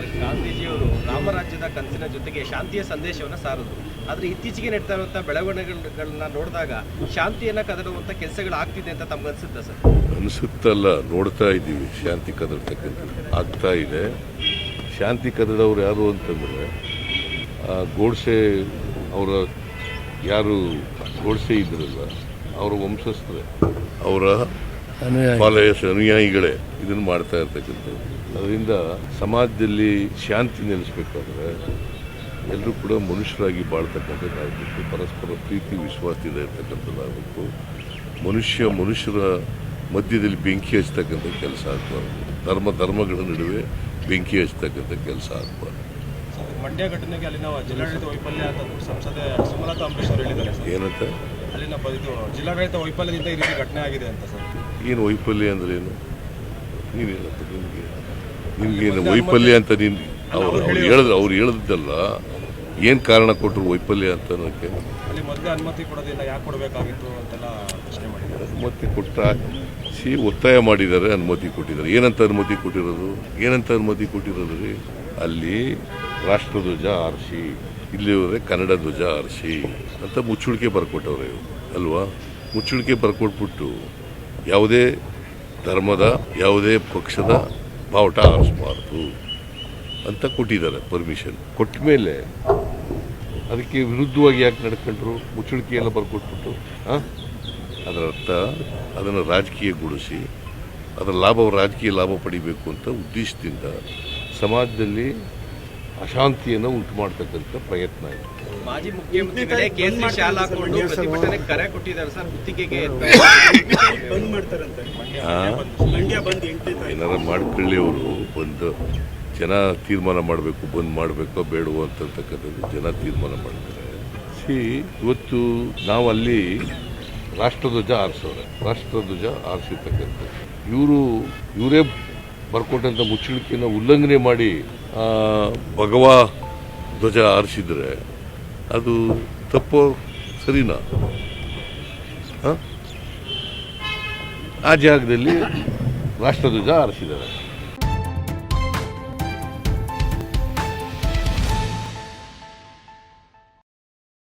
Sir ಗಾಂಧೀಜಿಯವರು ರಾಮರಾಜ್ಯದ ಕನಸಿನ ಜೊತೆಗೆ ಶಾಂತಿಯ ಸಂದೇಶವನ್ನು ಸಾರದು. ಆದರೆ ಇತ್ತೀಚೆಗೆ ನಡೀತಾ ಇರುವಂಥ ಬೆಳವಣಿಗೆಗಳನ್ನ ನೋಡಿದಾಗ ಶಾಂತಿಯನ್ನು ಕದಡುವಂಥ ಕೆಲಸಗಳು ಆಗ್ತಿದೆ ಅಂತ ತಮ್ಗೆ ಅನಿಸುತ್ತ ಸರ್? ಅನಿಸುತ್ತಲ್ಲ ನೋಡ್ತಾ ಇದ್ದೀವಿ ಶಾಂತಿ ಕದಡ್ತಕ್ಕಂಥ ಆಗ್ತಾ ಇದೆ. ಶಾಂತಿ ಕದಡವ್ರು ಯಾರು ಅಂತಂದರೆ ಆ ಗೋಡ್ಸೆ ಅವರ ಯಾರು ಗೋಡ್ಸೆ ಇದ್ರಲ್ಲ ಅವರ ವಂಶಸ್ಥರೇ ಅವರ ಅನುಯಾಯಿ. ಅನುಯಾಯಿಗಳೇ ಇದನ್ನು ಮಾಡ್ತಾ ಇರ್ತಕ್ಕಂಥದ್ದು ಅದರಿಂದ ಸಮಾಜದಲ್ಲಿ ಶಾಂತಿ ನೆಲೆಸಬೇಕಾದ್ರೆ ಎಲ್ಲರೂ ಕೂಡ ಮನುಷ್ಯರಾಗಿ ಬಾಳ್ತಕ್ಕಂಥದ್ದಾಗಬೇಕು ಪರಸ್ಪರ ಪ್ರೀತಿ ವಿಶ್ವಾಸದಿಂದ ಇರ್ತಕ್ಕಂಥದ್ದಾಗಬೇಕು. ಮನುಷ್ಯ ಮನುಷ್ಯರ ಮಧ್ಯದಲ್ಲಿ ಬೆಂಕಿ ಹಚ್ಚತಕ್ಕಂಥ ಕೆಲಸ ಆಗಬಾರ್ದು. ಧರ್ಮ ಧರ್ಮಗಳ ನಡುವೆ ಬೆಂಕಿ ಹಚ್ಚತಕ್ಕಂಥ ಕೆಲಸ ಆಗಬಾರ್ದು. ಮಂಡ್ಯ ಘಟನೆಗೆ ಅಲ್ಲಿನ ಜಿಲ್ಲಾಡಳಿತ ವೈಫಲ್ಯ ಅಂತ ಸಂಸದೆ ಸುಮಲತಾ ಅಂಬರೀಶ್ ಅವರು ಹೇಳಿದ್ದಾರೆ ಏನಂತ? ಅಲ್ಲಿನ ಇದು ಜಿಲ್ಲಾಡಳಿತ ವೈಫಲ್ಯದಿಂದ ಈ ರೀತಿ ಘಟನೆ ಆಗಿದೆ ಅಂತ ಸರ್. ಏನು ವೈಫಲ್ಯ ಅಂದ್ರೆ ಏನು? ನೀನೇನಂತ ನಿನಗೆ ನಿನಗೇನು ವೈಫಲ್ಯ ಅಂತ ನೀನು ಅವ್ರು ಅವ್ರು ಹೇಳಿದ್ರು. ಅವ್ರು ಹೇಳಿದ್ದಲ್ಲ. ಏನು ಕಾರಣ ಕೊಟ್ಟರು ವೈಫಲ್ಯ ಅಂತ ಅನ್ನೋಕ್ಕೆ? ಅನುಮತಿ ಕೊಟ್ಟ ಸಿ ಒತ್ತಾಯ ಮಾಡಿದ್ದಾರೆ ಅನುಮತಿ ಕೊಟ್ಟಿದ್ದಾರೆ. ಏನಂತ ಅನುಮತಿ ಕೊಟ್ಟಿರೋದು? ಏನಂತ ಅನುಮತಿ ಕೊಟ್ಟಿರೋದು ರೀ? ಅಲ್ಲಿ ರಾಷ್ಟ್ರಧ್ವಜ ಆರಿಸಿ ಇಲ್ಲಿ ಹೋದ್ರೆ ಕನ್ನಡ ಧ್ವಜ ಆರಿಸಿ ಅಂತ ಮುಚ್ಚುಳಿಕೆ ಬರ್ಕೊಟ್ಟವ್ರೆ ಇವರು ಅಲ್ವಾ? ಮುಚ್ಚುಳಿಕೆ ಬರ್ಕೊಟ್ಬಿಟ್ಟು ಯಾವುದೇ ಧರ್ಮದ ಯಾವುದೇ ಪಕ್ಷದ ಬಾವುಟ ಆರಿಸಬಾರ್ದು ಅಂತ ಕೊಟ್ಟಿದ್ದಾರೆ ಪರ್ಮಿಷನ್ ಕೊಟ್ಟ ಮೇಲೆ ಅದಕ್ಕೆ ವಿರುದ್ಧವಾಗಿ ಯಾಕೆ ನಡ್ಕೊಂಡ್ರು? ಮುಚ್ಚಳಿಕೆ ಎಲ್ಲ ಬರ್ಕೊಟ್ಬಿಟ್ಟು ಹಾಂ ಅದರ ಅರ್ಥ, ಅದನ್ನು ರಾಜಕೀಯಗೊಳಿಸಿ, ಅದರ ಲಾಭ, ರಾಜಕೀಯ ಲಾಭ ಪಡಿಬೇಕು ಅಂತ ಉದ್ದೇಶದಿಂದ ಸಮಾಜದಲ್ಲಿ ಅಶಾಂತಿಯನ್ನು ಉಂಟು ಮಾಡ್ತಕ್ಕಂಥ ಪ್ರಯತ್ನ ಇದೆ. ಮಾಜಿ ಮುಖ್ಯಮಂತ್ರಿಗಳೇ ಕೇಸರಿ ಶಾಲ್ ಹಾಕೊಂಡು ಪ್ರತಿಭಟನೆ ಕರೆ ಕೊಟ್ಟಿದ್ದಾರೆ ಸರ್ ಗುತ್ತಿಗೆಗೆ ಬಂದ್ ಮಾಡ್ತಾರಂತೆ? ಮಂಡ್ಯ ಬಂದ್ ಏನಾರ ಮಾಡ್ಕೊಳ್ಳಿ ಅವರು ಬಂದು ಜನ ತೀರ್ಮಾನ ಮಾಡಬೇಕು ಬಂದ್ ಮಾಡಬೇಕೋ ಬೇಡವೋ ಅಂತಕ್ಕಂಥದ್ದು ಜನ ತೀರ್ಮಾನ ಮಾಡ್ತಾರೆ. ಸಿ ಇವತ್ತು ನಾವು ಅಲ್ಲಿ ರಾಷ್ಟ್ರಧ್ವಜ ಆರಿಸೋರೆ ರಾಷ್ಟ್ರಧ್ವಜ ಆರಿಸಿರ್ತಕ್ಕಂಥದ್ದು ಇವರು ಇವರೇ ಬರ್ಕೊಟ್ಟಂಥ ಮುಚ್ಚಳಿಕೆಯನ್ನು ಉಲ್ಲಂಘನೆ ಮಾಡಿ ಆ, ಭಗವಾ ಧ್ವಜ ಆರಿಸಿದ್ರೆ ಅದು ತಪ್ಪು ಸರಿನಾ ಆ? ಜಾಗದಲ್ಲಿ ರಾಷ್ಟ್ರಧ್ವಜ ಆರಿಸಿದ್ದಾರೆ